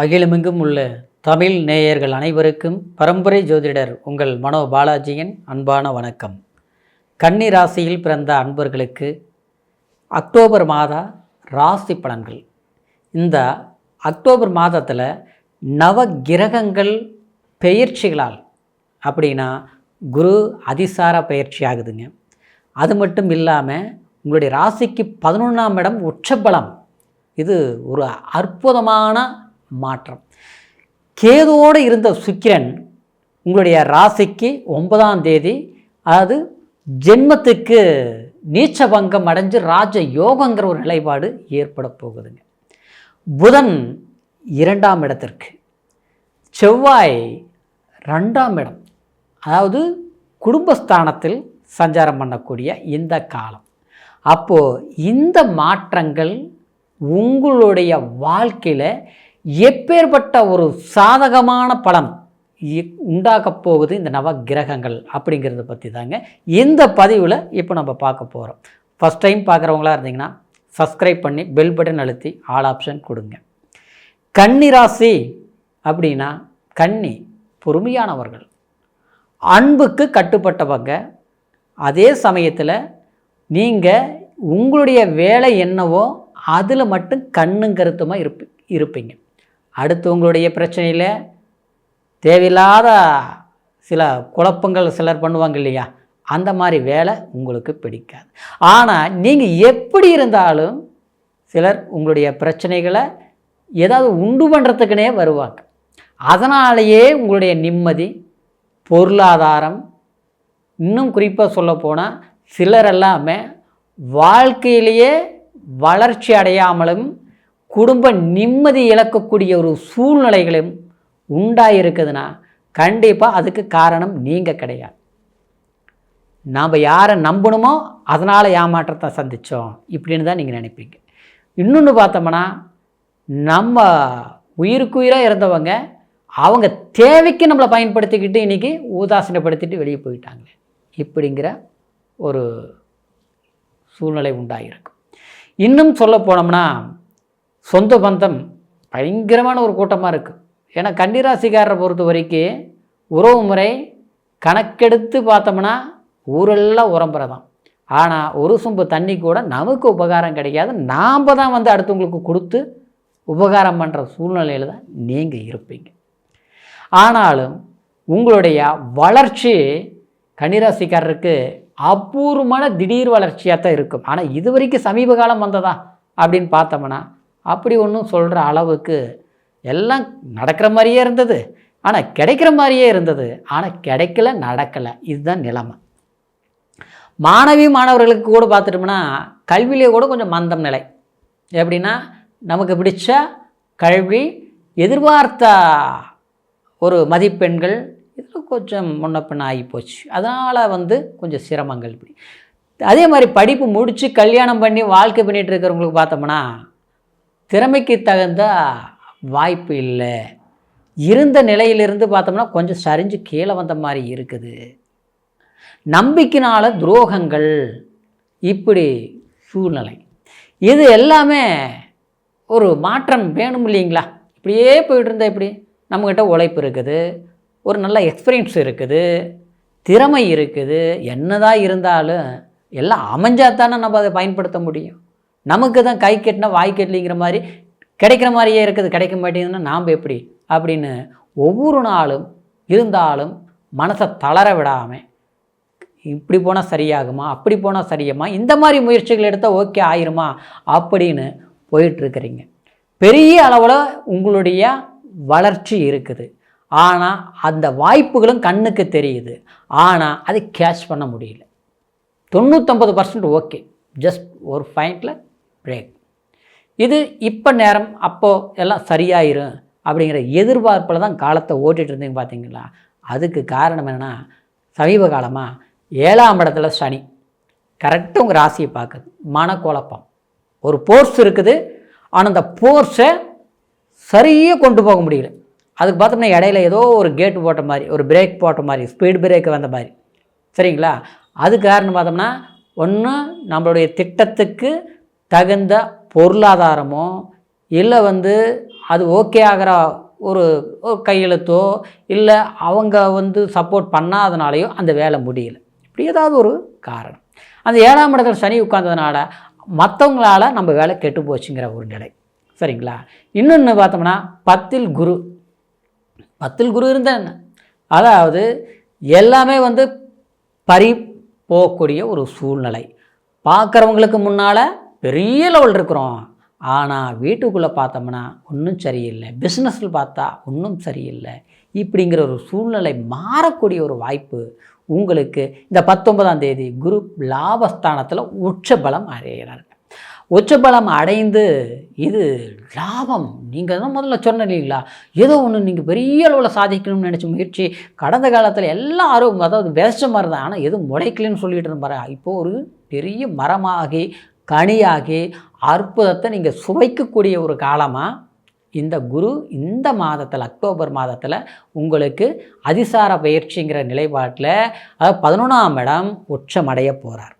அகிலமெங்கும் உள்ள தமிழ் நேயர்கள் அனைவருக்கும் பரம்பரை ஜோதிடர் உங்கள் மனோ பாலாஜியின் அன்பான வணக்கம். கன்னி ராசியில் பிறந்த அன்பர்களுக்கு அக்டோபர் மாத ராசி பலன்கள். இந்த அக்டோபர் மாதத்தில் நவ கிரகங்கள் பெயர்ச்சிகளால் அப்படின்னா குரு அதிசார பயிற்சி ஆகுதுங்க. அது மட்டும் இல்லாமல் உங்களுடைய ராசிக்கு பதினொன்றாம் இடம் உச்சபலம். இது ஒரு அற்புதமான மாற்றம். கேதுவோடு இருந்த சுக்கிரன் உங்களுடைய ராசிக்கு ஒன்பதாம் தேதி அதாவது ஜென்மத்துக்கு நீச்சபங்கம் அடைஞ்சு ராஜ யோகங்கிற ஒரு நிலைப்பாடு ஏற்பட போகுதுங்க. புதன் இரண்டாம் இடத்திற்கு செவ்வாய் ரெண்டாம் இடம் அதாவது குடும்பஸ்தானத்தில் சஞ்சாரம் பண்ணக்கூடிய இந்த காலம். அப்போது இந்த மாற்றங்கள் உங்களுடைய வாழ்க்கையில் எப்பேற்பட்ட ஒரு சாதகமான பலன் இ- உண்டாக்கப் போகுது இந்த நவ கிரகங்கள் அப்படிங்கிறத பற்றி தாங்க இந்த பதிவில் இப்போ நம்ம பார்க்க போகிறோம் ஃபஸ்ட் டைம் பார்க்குறவங்களா இருந்தீங்கன்னா சப்ஸ்கிரைப் பண்ணி பெல் பட்டன் அழுத்தி ஆல் ஆப்ஷன் கொடுங்க. கன்னி ராசி அப்படின்னா கன்னி பொறுமையானவர்கள். அன்புக்கு கட்டுப்பட்டவங்க. அதே சமயத்தில் நீங்கள் உங்களுடைய வேலை என்னவோ அதில் மட்டும் கண்ணுங்கருத்துமாக இருப்பி இருப்பீங்க. அடுத்தவங்களுடைய பிரச்சனையில் தேவையில்லாத சில குழப்பங்கள் சிலர் பண்ணுவாங்க இல்லையா? அந்த மாதிரி வேலை உங்களுக்கு பிடிக்காது. ஆனால் நீங்கள் எப்படி இருந்தாலும் சிலர் உங்களுடைய பிரச்சனைகளை ஏதாவது உண்டு பண்ணுறதுக்குனே வருவாங்க. அதனாலேயே உங்களுடைய நிம்மதி பொருளாதாரம் இன்னும் குறிப்பாக சொல்லப்போனால் சிலர் எல்லாமே வாழ்க்கையிலேயே வளர்ச்சி அடையாமலும் குடும்ப நிம்மதி இழக்கக்கூடிய ஒரு சூழ்நிலைகளும் உண்டாயிருக்குதுன்னா கண்டிப்பாக அதுக்கு காரணம் நீங்கள் கிடையாது. நாம் யாரை நம்பணுமோ அதனால் ஏமாற்றத்தை சந்தித்தோம் இப்படின்னு தான் நீங்கள் நினைப்பீங்க. இன்னொன்று பார்த்தோம்னா நம்ம உயிருக்குயிராக இருந்தவங்க அவங்க தேவைக்கு நம்மளை பயன்படுத்திக்கிட்டு இன்றைக்கி உதாசீனப்படுத்திட்டு வெளியே போயிட்டாங்க இப்படிங்கிற ஒரு சூழ்நிலை உண்டாகிருக்கும் இன்னும் சொல்ல போனோம்னா சொந்த பந்தம் பயங்கரமான ஒரு கூட்டமாக இருக்குது ஏன்னா கன்னிராசிக்காரரை பொறுத்த வரைக்கும் உறவு முறை கணக்கெடுத்து பார்த்தோம்னா ஊரெல்லாம் உரம்புறை தான் ஆனால் ஒரு சொம்பு தண்ணி கூட நமக்கு உபகாரம் கிடைக்காது. நாம் தான் வந்து அடுத்தவங்களுக்கு கொடுத்து உபகாரம் பண்ணுற சூழ்நிலையில் தான் நீங்கள் இருப்பீங்க. ஆனாலும் உங்களுடைய வளர்ச்சி கன்னிராசிக்காரருக்கு அபூர்வமான திடீர் வளர்ச்சியாக தான் இருக்கும். ஆனால் இது வரைக்கும் சமீப காலம் வந்ததா? அப்படின்னு பார்த்தோம்னா அப்படி ஒன்றும் சொல்கிற அளவுக்கு எல்லாம் நடக்கிற மாதிரியே இருந்தது. ஆனால் கிடைக்கிற மாதிரியே இருந்தது. ஆனால் கிடைக்கல நடக்கலை. இதுதான் நிலைமை. மாணவி மாணவர்களுக்கு கூட பார்த்துட்டோம்னா கல்வியிலே கூட கொஞ்சம் மந்தம் நிலை. எப்படின்னா நமக்கு பிடிச்ச கல்வி எதிர்பார்த்த ஒரு மதிப்பெண்கள் இதில் கொஞ்சம் முன்னப்பின் பின்ன ஆகி போச்சு. அதனால் வந்து கொஞ்சம் சிரமங்கள் இப்படி. அதே மாதிரி படிப்பு முடித்து கல்யாணம் பண்ணி வாழ்க்கை பண்ணிகிட்டு இருக்கிறவங்களுக்கு பார்த்தோம்னா திறமைக்கு தகுந்த வாய்ப்பு இல்லை. இருந்த நிலையிலிருந்து பார்த்தோம்னா கொஞ்சம் சரிஞ்சு கீழே வந்த மாதிரி இருக்குது. நம்பிக்கையினால் துரோகங்கள் இப்படி சூழ்நிலை. இது எல்லாமே ஒரு மாற்றம் வேணும் இல்லைங்களா? இப்படியே போயிட்டு இருந்தால் இப்படி நம்மக்கிட்ட உழைப்பு இருக்குது ஒரு நல்ல எக்ஸ்பீரியன்ஸ் இருக்குது திறமை இருக்குது. என்னதான் இருந்தாலும் எல்லாம் அமைஞ்சால் தானே நம்ம அதை பயன்படுத்த முடியும். நமக்கு தான் கை கட்டினா வாய் கெட்டலிங்கிற மாதிரி கிடைக்கிற மாதிரியே இருக்குது கிடைக்க மாட்டேங்குதுன்னா நாம் எப்படி? அப்படின்னு ஒவ்வொரு நாளும் இருந்தாலும் மனசை தளர விடாமல் இப்படி போனால் சரியாகுமா அப்படி போனால் சரியாமா இந்த மாதிரி முயற்சிகள் எடுத்தால் ஓகே ஆயிருமா அப்படின்னு போயிட்டுருக்கிறீங்க. பெரிய அளவில் உங்களுடைய வளர்ச்சி இருக்குது. ஆனால் அந்த வாய்ப்புகளும் கண்ணுக்கு தெரியுது. ஆனால் அதை கேட்ச் பண்ண முடியல. தொண்ணூத்தொம்பது பர்சன்ட் ஓகே. ஜஸ்ட் ஒரு பாயிண்டில் பிரேக் இது இப்போ நேரம் அப்போது எல்லாம் சரியாயிரும் அப்படிங்கிற எதிர்பார்ப்பில் தான் காலத்தை ஓட்டிகிட்டு இருந்தீங்க பார்த்தீங்களா அதுக்கு காரணம் என்னென்னா சமீப காலமாக ஏழாம் இடத்துல சனி. கரெக்டாக உங்கள் ராசியை பார்க்குது. மனக்குழப்பம். ஒரு போர்ஸ் இருக்குது. ஆனால் அந்த போர்ஸை சரியாக கொண்டு போக முடியல. அதுக்கு பார்த்தோம்னா இடையில ஏதோ ஒரு கேட்டு போட்ட மாதிரி ஒரு பிரேக் போட்ட மாதிரி ஸ்பீடு பிரேக் வந்த மாதிரி. சரிங்களா? அது காரணம் பார்த்தோம்னா ஒன்று நம்மளுடைய திட்டத்துக்கு தகுந்த பொருளாதாரமோ இல்லை வந்து அது ஓகே ஆகிற ஒரு ஒரு கையெழுத்தோ இல்லை அவங்க வந்து சப்போர்ட் பண்ணாதனாலேயோ அந்த வேலை முடியல. இப்படி ஏதாவது ஒரு காரணம். அந்த ஏழாம் இடத்துல சனி உட்கார்ந்ததுனால மற்றவங்களால நம்ம வேலை கெட்டு போச்சுங்கிற ஒரு நிலை. சரிங்களா? இன்னொன்று பார்த்தோம்னா பத்தில் குரு. பத்தில் குரு இருந்தால் என்ன? அதாவது எல்லாமே வந்து பறி போகக்கூடிய ஒரு சூழ்நிலை. பார்க்குறவங்களுக்கு முன்னால் பெரிய லெவல் இருக்கிறோம். ஆனால் வீட்டுக்குள்ளே பார்த்தோம்னா ஒன்றும் சரியில்லை. பிஸ்னஸில் பார்த்தா ஒன்றும் சரியில்லை. இப்படிங்கிற ஒரு சூழ்நிலை மாறக்கூடிய ஒரு வாய்ப்பு உங்களுக்கு இந்த பத்தொன்பதாம் தேதி குரு லாபஸ்தானத்தில் உச்சபலம் அடைகிறார். உச்சபலம் அடைந்து இது லாபம். நீங்கள் தான் முதல்ல சொன்ன இல்லைங்களா? ஏதோ ஒன்று நீங்கள் பெரிய அளவில் சாதிக்கணும்னு நினச்ச முயற்சி கடந்த காலத்தில் எல்லாரும் அதாவது வேஸ்ட் மாதிரி தான் ஆனால் எதுவும் முளைக்கலன்னு சொல்லிட்டு இருந்தாரு? இப்போது ஒரு பெரிய மரமாகி கனியாகி அற்புதத்தை நீங்கள் சுவைக்கக்கூடிய ஒரு காலமாக இந்த குரு இந்த மாதத்தில் அக்டோபர் மாதத்தில் உங்களுக்கு அதிசார பயிற்சிங்கிற நிலைப்பாட்டில் அதாவது பதினொன்றாம் இடம் உச்சமடைய போகிறார்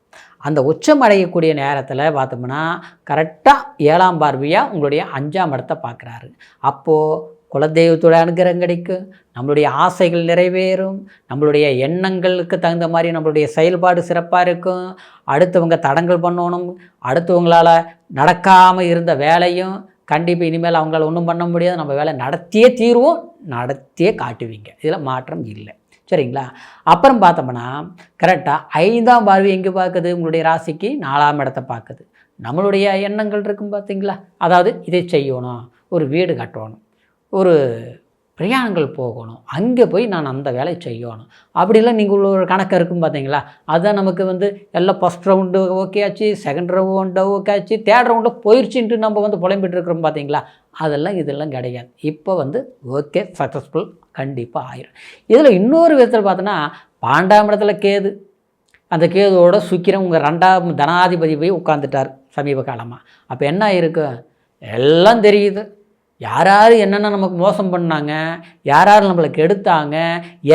அந்த உச்சம் அடையக்கூடிய நேரத்தில் பார்த்தோம்னா கரெக்டாக ஏழாம் பார்வையாக உங்களுடைய அஞ்சாம் இடத்தை பார்க்குறாரு. அப்போது குலதெய்வத்தோட அனுகிரகம் கிடைக்கும் நம்மளுடைய ஆசைகள் நிறைவேறும். நம்மளுடைய எண்ணங்களுக்கு தகுந்த மாதிரி நம்மளுடைய செயல்பாடு சிறப்பாக இருக்கும். அடுத்தவங்க தடங்கள் பண்ணணும். அடுத்தவங்களால் நடக்காமல் இருந்த வேலையும் கண்டிப்பாக இனிமேல் அவங்களால் ஒன்றும் பண்ண முடியாது. நம்ம வேலை நடத்தியே தீர்வோம். நடத்தியே காட்டுவீங்க. இதில் மாற்றம் இல்லை. சரிங்களா? அப்புறம் பார்த்தோம்னா கரெக்டாக ஐந்தாம் பார்வை எங்கே பார்க்குது? உங்களுடைய ராசிக்கு நாலாம் இடத்த பார்க்குது. நம்மளுடைய எண்ணங்கள் இருக்கும் பார்த்தீங்களா? அதாவது இதை செய்யணும். ஒரு வீடு கட்டணும். ஒரு பிரயாணங்கள் போகணும். அங்கே போய் நான் அந்த வேலையை செய்யணும். அப்படிலாம் நீங்கள் ஒரு கணக்கு இருக்கும் பார்த்தீங்களா? அதுதான் நமக்கு வந்து எல்லாம் ஃபஸ்ட் ரவுண்டு ஓகே ஆச்சு செகண்ட் ரவுண்டு ஓகே ஆச்சு தேர்ட் ரவுண்டில் போயிடுச்சுன்ட்டு நம்ம வந்து புலம்பிட்டு இருக்கிறோம் பார்த்தீங்களா? அதெல்லாம் இதெல்லாம் கிடையாது. இப்போ வந்து ஓகே சக்ஸஸ்ஃபுல் கண்டிப்பாக ஆயிரும். இதில் இன்னொரு விதத்தில் பார்த்தோன்னா பாண்டாம் கேது. அந்த கேதோட சுக்கிரம் உங்கள் ரெண்டாம் தனாதிபதி போய் உட்காந்துட்டார் சமீப காலமாக அப்போ என்ன ஆயிருக்கு? எல்லாம் தெரியுது. யார் யார் என்னென்ன நமக்கு மோசம் பண்ணாங்க யார் யார் நம்மளுக்கு எடுத்தாங்க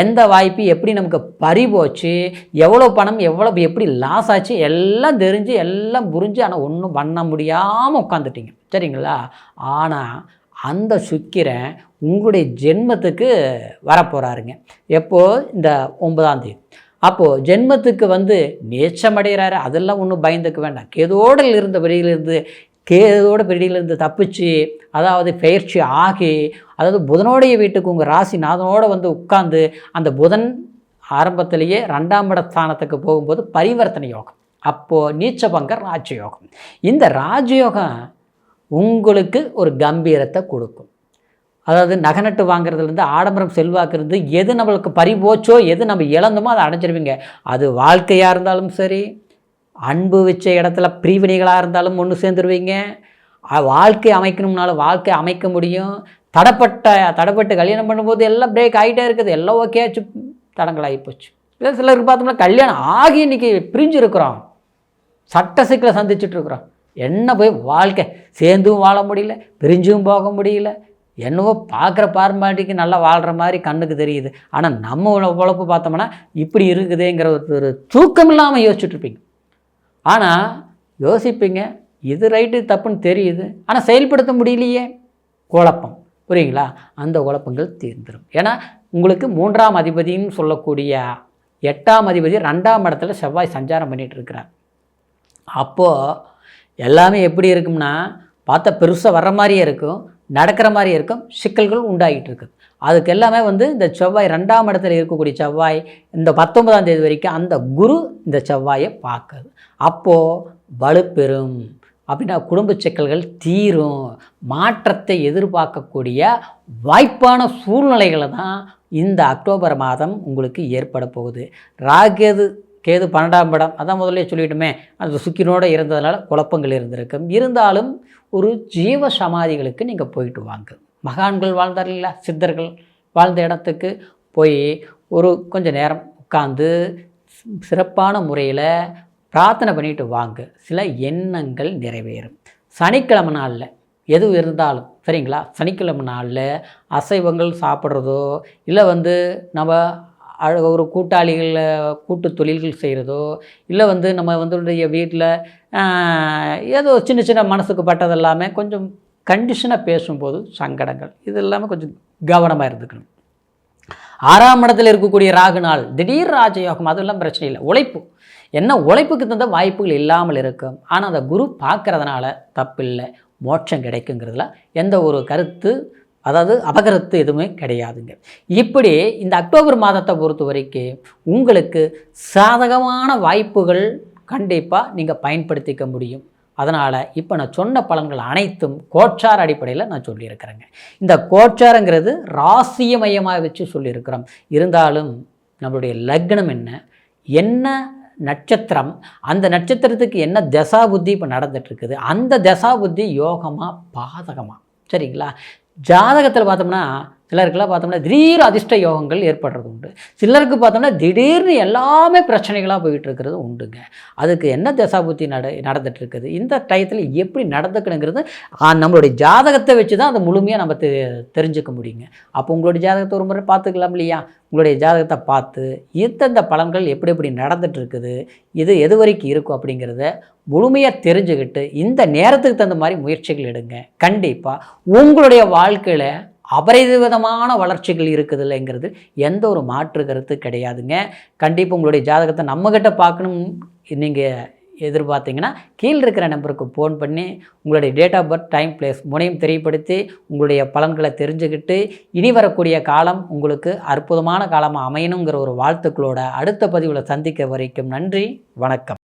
எந்த வாய்ப்பு எப்படி நமக்கு பறி போச்சு எவ்வளோ பணம் எவ்வளோ எப்படி லாஸ் ஆச்சு எல்லாம் தெரிஞ்சு எல்லாம் புரிஞ்சு ஆனால் ஒன்றும் பண்ண முடியாமல் உட்காந்துட்டீங்க சரிங்களா? ஆனால் அந்த சுக்கிரன் உங்களுடைய ஜென்மத்துக்கு வரப்போகிறாருங்க எப்போது இந்த ஒன்பதாம் தேதி. அப்போது ஜென்மத்துக்கு வந்து நேச்சமடைகிறாரு அதெல்லாம் ஒன்றும் பயந்துக்க வேண்டாம். கேதோடல் இருந்த வெளியிலிருந்து கேதோட பிடியிலிருந்து தப்பிச்சு அதாவது பயிற்சி ஆகி அதாவது புதனோடைய வீட்டுக்கு உங்கள் ராசி நாதனோட வந்து உட்காந்து அந்த புதன் ஆரம்பத்திலேயே ரெண்டாம் இட ஸ்தானத்துக்கு போகும்போது பரிவர்த்தனை யோகம். அப்போது நீச்சபங்க ராஜயோகம். இந்த ராஜயோகம் உங்களுக்கு ஒரு கம்பீரத்தை கொடுக்கும். அதாவது நகநட்டு வாங்குறதுலேருந்து ஆடம்பரம் செல்வாக்குறது எது நம்மளுக்கு பறிபோச்சோ எது நம்ம இழந்தோமோ அதை அடைஞ்சிருவீங்க. அது வாழ்க்கையாக இருந்தாலும் சரி அன்பு வச்ச இடத்துல பிரிவினைகளாக இருந்தாலும் ஒன்று சேர்ந்துருவீங்க. வாழ்க்கை அமைக்கணும்னாலும் வாழ்க்கை அமைக்க முடியும். தடப்பட்ட தடப்பட்டு கல்யாணம் பண்ணும்போது எல்லாம் பிரேக் ஆகிட்டே இருக்குது. எல்லாம் ஓகே ஆச்சு. தடங்கள் இல்லை சிலருக்கு பார்த்தோம்னா கல்யாணம் ஆகி இன்னைக்கு பிரிஞ்சு இருக்கிறோம் சட்ட சிக்கலை சந்திச்சுட்ருக்குறோம் என்ன போய் வாழ்க்கை? சேர்ந்தும் வாழ முடியல பிரிஞ்சும் போக முடியல. என்னவோ பார்க்குற பார்மாட்டிக்கு நல்லா வாழ்கிற மாதிரி கண்ணுக்கு தெரியுது. ஆனால் நம்ம உழைப்பு உழப்பு பார்த்தோம்னா இப்படி இருக்குதுங்கிற ஒரு- தூக்கம் இல்லாமல் யோசிச்சுட்ருப்பீங்க ஆனால் யோசிப்பீங்க இது ரைட்டு தப்புன்னு தெரியுது. ஆனால் செயல்படுத்த முடியலையே. குழப்பம். புரியுங்களா? அந்த குழப்பங்கள் தீர்ந்துடும் ஏன்னா உங்களுக்கு மூன்றாம் அதிபதின்னு சொல்லக்கூடிய எட்டாம் அதிபதி ரெண்டாம் இடத்துல செவ்வாய் சஞ்சாரம் பண்ணிகிட்டு இருக்கிறார். அப்போது எல்லாமே எப்படி இருக்கும்னா பார்த்தா பெருசாக வர்ற மாதிரியே இருக்கும் நடக்கிற மாதிரியே இருக்கும் சிக்கல்கள் உண்டாகிட்டு இருக்குது. அதுக்கு எல்லாமே வந்து இந்த செவ்வாய் ரெண்டாம் இடத்துல இருக்கக்கூடிய செவ்வாய் இந்த பத்தொன்பதாம் தேதி வரைக்கும் அந்த குரு இந்த செவ்வாயை பார்க்குது. அப்போது வலுப்பெறும். அப்படின்னா குடும்ப சிக்கல்கள் தீரும். மாற்றத்தை எதிர்பார்க்கக்கூடிய வாய்ப்பான சூழ்நிலைகளை தான் இந்த அக்டோபர் மாதம் உங்களுக்கு ஏற்பட போகுது. ராகேது கேது பன்னெண்டாம் இடம். அதான் முதல்ல சொல்லிவிட்டுமே அந்த சுக்கினோடு இருந்ததுனால குழப்பங்கள் இருந்திருக்கும். இருந்தாலும் ஒரு ஜீவ சமாதிகளுக்கு நீங்கள் போயிட்டு வாங்க. மகான்கள் வாழ்ந்தார் இல்லையா சித்தர்கள் வாழ்ந்த இடத்துக்கு போய் ஒரு கொஞ்சம் நேரம் உட்காந்து சிறப்பான முறையில் பிரார்த்தனை பண்ணிட்டு வாங்க. சில எண்ணங்கள் நிறைவேறும். சனிக்கிழமை நாளில் எது இருந்தாலும் சரிங்களா? சனிக்கிழமை நாளில் அசைவங்கள் சாப்பிட்றதோ இல்லை வந்து நம்ம அழ- ஒரு கூட்டாளிகளில் கூட்டு தொழில்கள் செய்கிறதோ இல்லை வந்து நம்ம வந்து வீட்டில் ஏதோ சின்ன சின்ன மனசுக்கு பட்டது எல்லாமே கொஞ்சம் கண்டிஷனாக பேசும்போது சங்கடங்கள். இது எல்லாமே கொஞ்சம் கவனமாக இருந்துக்கணும். ஆறாம் இடத்தில் இருக்கக்கூடிய ராகு நாள் திடீர் ராஜயோகம் அதெல்லாம் பிரச்சனை இல்லை. உழைப்பு. என்ன உழைப்புக்கு தந்த வாய்ப்புகள் இல்லாமல் இருக்கும். ஆனால் அந்த குரு பார்க்குறதுனால தப்பில்லை. மோட்சம் கிடைக்குங்கிறதுல எந்த ஒரு கருத்து அதாவது அபகரத்து எதுவுமே கிடையாதுங்க. இப்படி இந்த அக்டோபர் மாதத்தை பொறுத்த வரைக்கும் உங்களுக்கு சாதகமான வாய்ப்புகள் கண்டிப்பாக நீங்கள் பயன்படுத்திக்க முடியும். அதனால் இப்போ நான் சொன்ன பலன்கள் அனைத்தும் கோச்சார் அடிப்படையில் நான் சொல்லியிருக்கிறேங்க. இந்த கோச்சாரங்கிறது ராசிய மையமாக வச்சு சொல்லியிருக்கிறோம். இருந்தாலும் நம்மளுடைய லக்னம் என்ன? என்ன நட்சத்திரம்? அந்த நட்சத்திரத்துக்கு என்ன தசா புத்தி இப்போ நடந்துட்டுருக்குது? அந்த தசா புத்தி யோகமாக பாதகமாக சரிங்களா? ஜாதகத்தில் பார்த்தோம்னா சிலருக்குலாம் பார்த்தோம்னா திடீர் அதிர்ஷ்ட யோகங்கள் ஏற்படுறது உண்டு. சிலருக்கு பார்த்தோம்னா திடீர்னு எல்லாமே பிரச்சனைகளாக போயிட்டு இருக்கிறது உண்டுங்க. அதுக்கு என்ன தசாபுத்தி நட நடந்துட்டு இருக்குது இந்த டயத்தில் எப்படி நடந்துக்கணுங்கிறது நம்மளுடைய ஜாதகத்தை வச்சு தான் அதை முழுமையாக நம்ம தெ தெரிஞ்சுக்க முடியுங்க. அப்போ உங்களுடைய ஜாதகத்தை ஒரு முறை பார்த்துக்கலாம் இல்லையா? உங்களுடைய ஜாதகத்தை பார்த்து இந்தந்த பலன்கள் எப்படி எப்படி நடந்துட்டு இருக்குது இது எது வரைக்கும் இருக்கும் அப்படிங்கிறத முழுமையாக தெரிஞ்சுக்கிட்டு இந்த நேரத்துக்கு தகுந்த மாதிரி முயற்சிகள் எடுங்க. கண்டிப்பாக உங்களுடைய வாழ்க்கையில் அபரிவிதமான வளர்ச்சிகள் இருக்குது இல்லைங்கிறது எந்த ஒரு மாற்று கருத்து கிடையாதுங்க. கண்டிப்பாக உங்களுடைய ஜாதகத்தை நம்மக்கிட்ட பார்க்கணும் நீங்கள் எதிர்பார்த்தீங்கன்னா கீழே இருக்கிற நம்பருக்கு ஃபோன் பண்ணி உங்களுடைய date of birth time place முனையும் தெரியப்படுத்தி உங்களுடைய பலன்களை தெரிஞ்சுக்கிட்டு இனி வரக்கூடிய காலம் உங்களுக்கு அற்புதமான காலமாக அமையணுங்கிற ஒரு வாழ்த்துக்களோட அடுத்த பதிவில் சந்திக்க வரைக்கும் நன்றி வணக்கம்.